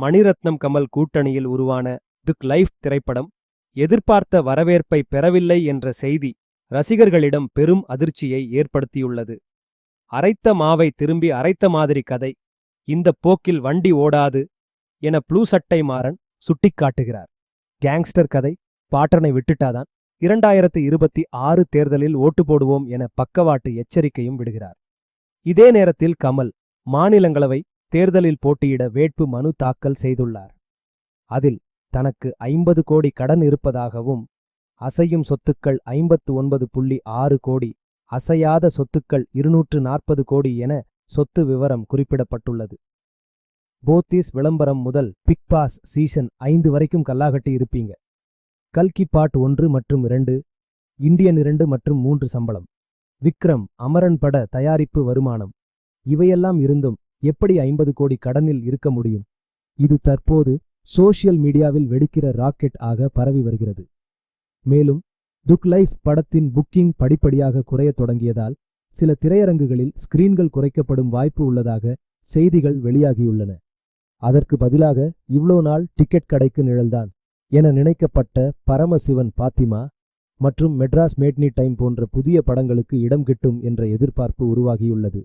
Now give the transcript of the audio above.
மணிரத்னம் கமல் கூட்டணியில் உருவான துக் லைஃப் திரைப்படம் எதிர்பார்த்த வரவேற்பை பெறவில்லை என்ற செய்தி ரசிகர்களிடம் பெரும் அதிர்ச்சியை ஏற்படுத்தியுள்ளது. அரைத்த மாவை திரும்பி அரைத்த மாதிரி கதை. இந்த போக்கில் வண்டி ஓடாது என ப்ளூ சட்டை மாறன் சுட்டிக்காட்டுகிறார். கேங்ஸ்டர் கதை பாட்டனை விட்டுட்டாதான் இரண்டாயிரத்து இருபத்தி ஆறு தேர்தலில் ஓட்டு போடுவோம் என பக்கவாட்டு எச்சரிக்கையும் விடுகிறார். இதே நேரத்தில் கமல் மாநிலங்களவை தேர்தலில் போட்டியிட வேட்பு மனு தாக்கல் செய்துள்ளார். அதில் தனக்கு ஐம்பது கோடி கடன் இருப்பதாகவும் அசையும் சொத்துக்கள் ஐம்பத்து ஒன்பது புள்ளி ஆறு கோடி அசையாத சொத்துக்கள் இருநூற்று நாற்பது கோடி என சொத்து விவரம் குறிப்பிடப்பட்டுள்ளது. போத்தீஸ் விளம்பரம் முதல் பிக் பாஸ் சீசன் ஐந்து வரைக்கும் கல்லாகட்டி இருப்பீங்க. கல்கி பாட் ஒன்று மற்றும் இரண்டு இந்தியன் இரண்டு மற்றும் மூன்று சம்பளம். விக்ரம் அமரன் பட தயாரிப்பு வருமானம். இவையெல்லாம் இருந்தும் எப்படி ஐம்பது கோடி கடனில் இருக்க முடியும்? இது தற்போது சோஷியல் மீடியாவில் வெடிக்கிற ராக்கெட் ஆக பரவி வருகிறது. மேலும் துக் லைஃப் படத்தின் புக்கிங் படிப்படியாக குறையத் தொடங்கியதால் சில திரையரங்குகளில் ஸ்கிரீன்கள் குறைக்கப்படும் வாய்ப்பு உள்ளதாக செய்திகள் வெளியாகியுள்ளன. அதற்கு பதிலாக இவ்ளோ நாள் டிக்கெட் கடைக்கு நிழல்தான் என நினைக்கப்பட்ட பரமசிவன் பாத்திமா மற்றும் மெட்ராஸ் மேட்னி டைம் போன்ற புதிய படங்களுக்கு இடம் கிட்டும் என்ற எதிர்பார்ப்பு உருவாகியுள்ளது.